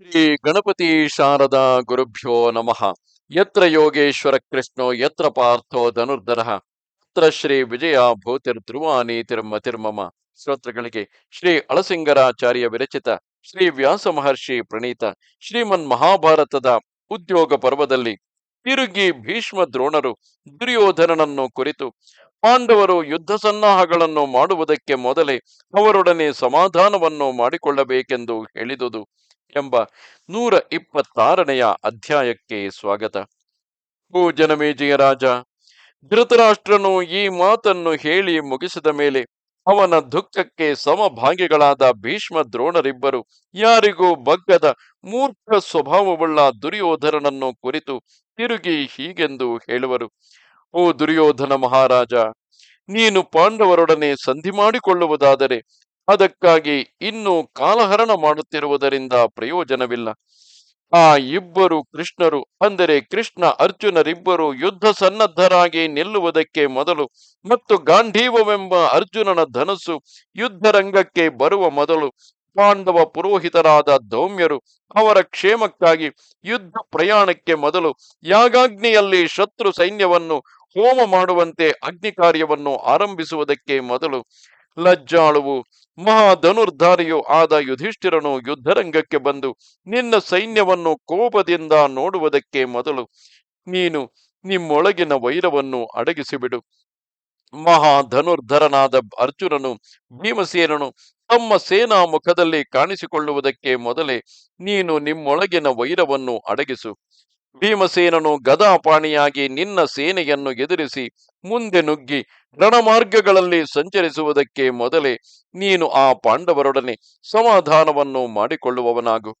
ಶ್ರೀ ಗಣಪತಿ ಶಾರದಾ ಗುರುಭ್ಯೋ ನಮಃ. ಯತ್ರ ಯೋಗೇಶ್ವರ ಕೃಷ್ಣೋ, ಯತ್ರ ಪಾರ್ಥೋ ಧನುರ್ಧರ. ಯತ್ರ ಶ್ರೀ ವಿಜಯ ಭೂತಿರ್ ಧ್ರುವಾನಿ ತಿರ್ಮ ತಿರ್ಮಮ. ಶ್ರೋತೃಗಳಿಗೆ ಶ್ರೀ ಅಳಸಿಂಗರಾಚಾರ್ಯ ವಿರಚಿತ ಶ್ರೀ ವ್ಯಾಸ ಮಹರ್ಷಿ ಪ್ರಣೀತ ಶ್ರೀಮನ್ ಮಹಾಭಾರತದ ಉದ್ಯೋಗ ಪರ್ವದಲ್ಲಿ ತಿರುಗಿ ಭೀಷ್ಮ ದ್ರೋಣರು ದುರ್ಯೋಧನನನ್ನು ಕುರಿತು ಪಾಂಡವರು ಯುದ್ಧ ಸನ್ನಾಹಗಳನ್ನು ಮಾಡುವುದಕ್ಕೆ ಮೊದಲೇ ಅವರೊಡನೆ ಸಮಾಧಾನವನ್ನು ಮಾಡಿಕೊಳ್ಳಬೇಕೆಂದು ಹೇಳಿದುದು ಎಂಬ ನೂರ ಇಪ್ಪತ್ತಾರನೆಯ ಅಧ್ಯಾಯಕ್ಕೆ ಸ್ವಾಗತ. ಓ ಜನಮೇಜಯ ರಾಜ ಧೃತರಾಷ್ಟ್ರನು ಈ ಮಾತನ್ನು ಹೇಳಿ ಮುಗಿಸಿದ ಮೇಲೆ ಅವನ ದುಃಖಕ್ಕೆ ಸಮಭಾಗಿಗಳಾದ ಭೀಷ್ಮ ದ್ರೋಣರಿಬ್ಬರು ಯಾರಿಗೂ ಬಗ್ಗದ ಮೂರ್ಖ ಸ್ವಭಾವವುಳ್ಳ ದುರ್ಯೋಧನನನ್ನು ಕುರಿತು ತಿರುಗಿ ಹೀಗೆಂದು ಹೇಳುವರು. ಓ ದುರ್ಯೋಧನ ಮಹಾರಾಜ, ನೀನು ಪಾಂಡವರೊಡನೆ ಸಂಧಿ ಮಾಡಿಕೊಳ್ಳುವುದಾದರೆ ಅದಕ್ಕಾಗಿ ಇನ್ನು ಕಾಲಹರಣ ಮಾಡುತ್ತಿರುವುದರಿಂದ ಪ್ರಯೋಜನವಿಲ್ಲ. ಆ ಇಬ್ಬರು ಕೃಷ್ಣರು, ಅಂದರೆ ಕೃಷ್ಣ ಅರ್ಜುನರಿಬ್ಬರು ಯುದ್ಧ ಸನ್ನದ್ಧರಾಗಿ ನಿಲ್ಲುವುದಕ್ಕೆ ಮೊದಲು ಮತ್ತು ಗಾಂಧೀವವೆಂಬ ಅರ್ಜುನನ ಧನಸ್ಸು ಯುದ್ಧ ರಂಗಕ್ಕೆ ಬರುವ ಮೊದಲು ಪಾಂಡವ ಪುರೋಹಿತರಾದ ದೌಮ್ಯರು ಅವರ ಕ್ಷೇಮಕ್ಕಾಗಿ ಯುದ್ಧ ಪ್ರಯಾಣಕ್ಕೆ ಮೊದಲು ಯಾಗಾಗ್ನಿಯಲ್ಲಿ ಶತ್ರು ಸೈನ್ಯವನ್ನು ಹೋಮ ಮಾಡುವಂತೆ ಅಗ್ನಿ ಕಾರ್ಯವನ್ನು ಆರಂಭಿಸುವುದಕ್ಕೆ ಮೊದಲು ಲಜ್ಜಾಳುವು, ಮಹಾಧನುರ್ಧಾರಿಯೂ ಆದ ಯುಧಿಷ್ಠಿರನು ಯುದ್ಧರಂಗಕ್ಕೆ ಬಂದು ನಿನ್ನ ಸೈನ್ಯವನ್ನು ಕೋಪದಿಂದ ನೋಡುವುದಕ್ಕೆ ಮೊದಲು ನೀನು ನಿಮ್ಮೊಳಗಿನ ವೈರವನ್ನು ಅಡಗಿಸಿಬಿಡು. ಮಹಾಧನುರ್ಧರನಾದ ಅರ್ಜುನನು ಭೀಮಸೇನನು ತಮ್ಮ ಸೇನಾ ಮುಖದಲ್ಲಿ ಕಾಣಿಸಿಕೊಳ್ಳುವುದಕ್ಕೆ ಮೊದಲೇ ನೀನು ನಿಮ್ಮೊಳಗಿನ ವೈರವನ್ನು ಅಡಗಿಸು. ಭೀಮಸೇನನು ಗದಾಪಾಣಿಯಾಗಿ ನಿನ್ನ ಸೇನೆಯನ್ನು ಎದುರಿಸಿ ಮುಂದೆ ನುಗ್ಗಿ ರಣಮಾರ್ಗಗಳಲ್ಲಿ ಸಂಚರಿಸುವುದಕ್ಕೆ ಮೊದಲೇ ನೀನು ಆ ಪಾಂಡವರೊಡನೆ ಸಮಾಧಾನವನ್ನು ಮಾಡಿಕೊಳ್ಳುವವನಾಗು.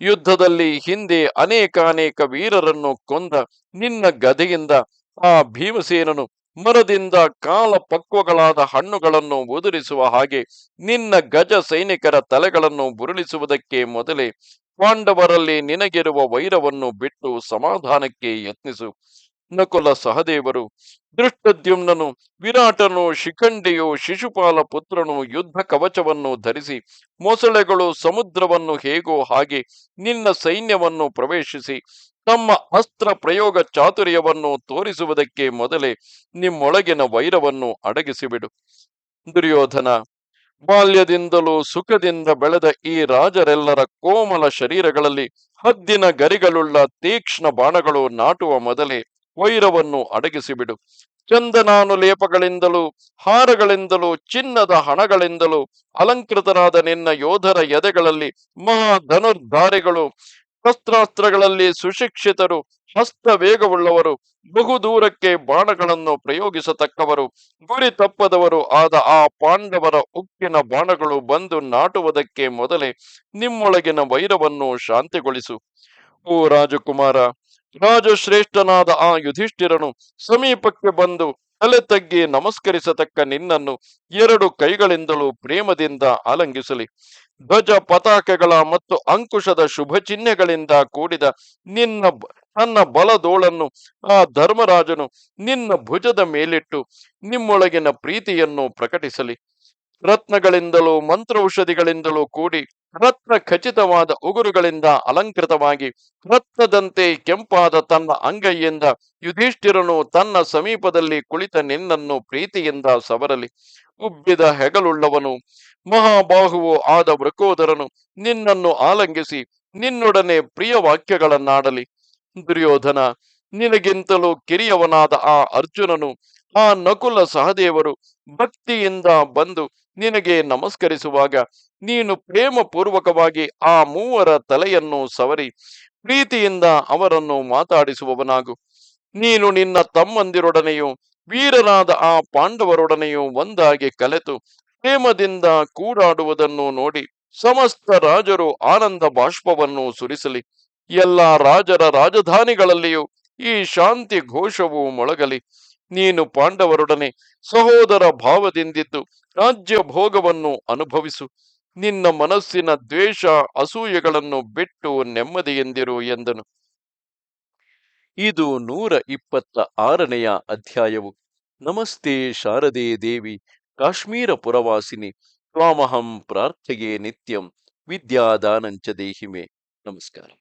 ಯುದ್ಧದಲ್ಲಿ ಹಿಂದೆ ಅನೇಕಾನೇಕ ವೀರರನ್ನು ಕೊಂದ ನಿನ್ನ ಗದೆಯಿಂದ ಆ ಭೀಮಸೇನನು ಮರದಿಂದ ಕಾಲ ಪಕ್ವಗಳಾದ ಹಣ್ಣುಗಳನ್ನು ಉದುರಿಸುವ ಹಾಗೆ ನಿನ್ನ ಗಜ ಸೈನಿಕರ ತಲೆಗಳನ್ನು ಬುರುಳಿಸುವುದಕ್ಕೆ ಮೊದಲೇ ಪಾಂಡವರಲ್ಲಿ ನಿನಗಿರುವ ವೈರವನ್ನು ಬಿಟ್ಟು ಸಮಾಧಾನಕ್ಕೆ ಯತ್ನಿಸು. ನಕುಲ ಸಹದೇವರು ದೃಷ್ಟದ್ಯುಮ್ನನು ವಿರಾಟನು, ಶಿಖಂಡಿಯು, ಶಿಶುಪಾಲ ಪುತ್ರನು ಯುದ್ಧ ಕವಚವನ್ನು ಧರಿಸಿ ಮೊಸಳೆಗಳು ಸಮುದ್ರವನ್ನು ಹೇಗೋ ಹಾಗೆ ನಿನ್ನ ಸೈನ್ಯವನ್ನು ಪ್ರವೇಶಿಸಿ ತಮ್ಮ ಅಸ್ತ್ರ ಪ್ರಯೋಗ ಚಾತುರ್ಯವನ್ನು ತೋರಿಸುವುದಕ್ಕೆ ಮೊದಲೇ ನಿಮ್ಮೊಳಗಿನ ವೈರವನ್ನು ಅಡಗಿಸಿಬಿಡು. ದುರ್ಯೋಧನ, ಬಾಲ್ಯದಿಂದಲೂ ಸುಖದಿಂದ ಬೆಳೆದ ಈ ರಾಜರೆಲ್ಲರ ಕೋಮಲ ಶರೀರಗಳಲ್ಲಿ ಹದ್ದಿನ ಗರಿಗಳುಳ್ಳ ತೀಕ್ಷ್ಣ ಬಾಣಗಳು ನಾಟುವ ಮೊದಲೇ ವೈರವನ್ನು ಅಡಗಿಸಿಬಿಡು. ಚಂದನಾನು ಲೇಪಗಳಿಂದಲೂ, ಹಾರಗಳಿಂದಲೂ, ಚಿನ್ನದ ಹಣಗಳಿಂದಲೂ ಅಲಂಕೃತರಾದ ನಿನ್ನ ಯೋಧರ ಎದೆಗಳಲ್ಲಿ ಮಹಾ ಧನುರ್ಧಾರಿಗಳು ಶಸ್ತ್ರಾಸ್ತ್ರಗಳಲ್ಲಿ ಸುಶಿಕ್ಷಿತರು ಹಸ್ತ ವೇಗವುಳ್ಳವರು ಬಹುದೂರಕ್ಕೆ ಬಾಣಗಳನ್ನು ಪ್ರಯೋಗಿಸತಕ್ಕವರು, ಗುರಿ ತಪ್ಪದವರು ಆದ ಆ ಪಾಂಡವರ ಉಕ್ಕಿನ ಬಾಣಗಳು ಬಂದು ನಾಟುವುದಕ್ಕೆ ಮೊದಲೇ ನಿಮ್ಮೊಳಗಿನ ವೈರವನ್ನು ಶಾಂತಿಗೊಳಿಸು. ಓ ರಾಜಕುಮಾರ, ರಾಜಶ್ರೇಷ್ಠನಾದ ಆ ಯುಧಿಷ್ಠಿರನು ಸಮೀಪಕ್ಕೆ ಬಂದು ತಲೆ ತಗ್ಗಿ ನಮಸ್ಕರಿಸತಕ್ಕ ನಿನ್ನನ್ನು ಎರಡು ಕೈಗಳಿಂದಲೂ ಪ್ರೇಮದಿಂದ ಆಲಂಗಿಸಲಿ ಧ್ವಜ ಪತಾಕೆಗಳ ಮತ್ತು ಅಂಕುಶದ ಶುಭ ಚಿಹ್ನೆಗಳಿಂದ ಕೂಡಿದ ನಿನ್ನ ತನ್ನ ಬಲದೋಳನ್ನು ಆ ಧರ್ಮರಾಜನು ನಿನ್ನ ಭುಜದ ಮೇಲಿಟ್ಟು ನಿಮ್ಮೊಳಗಿನ ಪ್ರೀತಿಯನ್ನು ಪ್ರಕಟಿಸಲಿ. ರತ್ನಗಳಿಂದಲೂ, ಮಂತ್ರೌಷಧಿಗಳಿಂದಲೂ ಕೂಡಿ ರತ್ನ ಖಚಿತವಾದ ಉಗುರುಗಳಿಂದ ಅಲಂಕೃತವಾಗಿ ರತ್ನದಂತೆ ಕೆಂಪಾದ ತನ್ನ ಅಂಗೈಯಿಂದ ಯುಧಿಷ್ಠಿರನು ತನ್ನ ಸಮೀಪದಲ್ಲಿ ಕುಳಿತ ನಿನ್ನನ್ನು ಪ್ರೀತಿಯಿಂದ ಸವರಲಿ. ಉಬ್ಬಿದ ಹೆಗಲುಳ್ಳವನು, ಮಹಾಬಾಹುವು ಆದ ವೃಕೋದರನು ನಿನ್ನನ್ನು ಆಲಂಗಿಸಿ ನಿನ್ನೊಡನೆ ಪ್ರಿಯ ವಾಕ್ಯಗಳನ್ನಾಡಲಿ ದುರ್ಯೋಧನ, ನಿನಗಿಂತಲೂ ಕಿರಿಯವನಾದ ಆ ಅರ್ಜುನನು, ಆ ನಕುಲ ಸಹದೇವರು ಭಕ್ತಿಯಿಂದ ಬಂದು ನಿನಗೆ ನಮಸ್ಕರಿಸುವಾಗ ನೀನು ಪ್ರೇಮಪೂರ್ವಕವಾಗಿ ಆ ಮೂವರ ತಲೆಯನ್ನು ಸವರಿ ಪ್ರೀತಿಯಿಂದ ಅವರನ್ನು ಮಾತಾಡಿಸುವವನಾಗು. ನೀನು ನಿನ್ನ ತಮ್ಮಂದಿರೊಡನೆಯೂ ವೀರನಾದ ಆ ಪಾಂಡವರೊಡನೆಯೂ ಒಂದಾಗಿ ಕಲೆತು ಪ್ರೇಮದಿಂದ ಕೂಡಾಡುವುದನ್ನು ನೋಡಿ ಸಮಸ್ತ ರಾಜರು ಆನಂದ ಬಾಷ್ಪವನ್ನು ಸುರಿಸಲಿ. ಎಲ್ಲ ರಾಜರ ರಾಜಧಾನಿಗಳಲ್ಲಿಯೂ ಈ ಶಾಂತಿ ಘೋಷವು ಮೊಳಗಲಿ. ನೀನು ಪಾಂಡವರೊಡನೆ ಸಹೋದರ ಭಾವದಿಂದಿದ್ದು ರಾಜ್ಯ ಭೋಗವನ್ನು ಅನುಭವಿಸು. ನಿನ್ನ ಮನಸ್ಸಿನ ದ್ವೇಷ ಅಸೂಯೆಗಳನ್ನು ಬಿಟ್ಟು ನೆಮ್ಮದಿಯೆಂದಿರು ಎಂದನು. ಇದು ನೂರ ಇಪ್ಪತ್ತ ಆರನೆಯ ಅಧ್ಯಾಯವು. ನಮಸ್ತೆ ಶಾರದೆ ದೇವಿ, ಕಾಶ್ಮೀರ ಪುರವಾಸಿನಿ, ತ್ವಾಮಹಂ ಪ್ರಾರ್ಥೆಗೆ ನಿತ್ಯಂ, ವಿದ್ಯಾದಾನಂಚ ದೇಹಿಮೆ. ನಮಸ್ಕಾರ.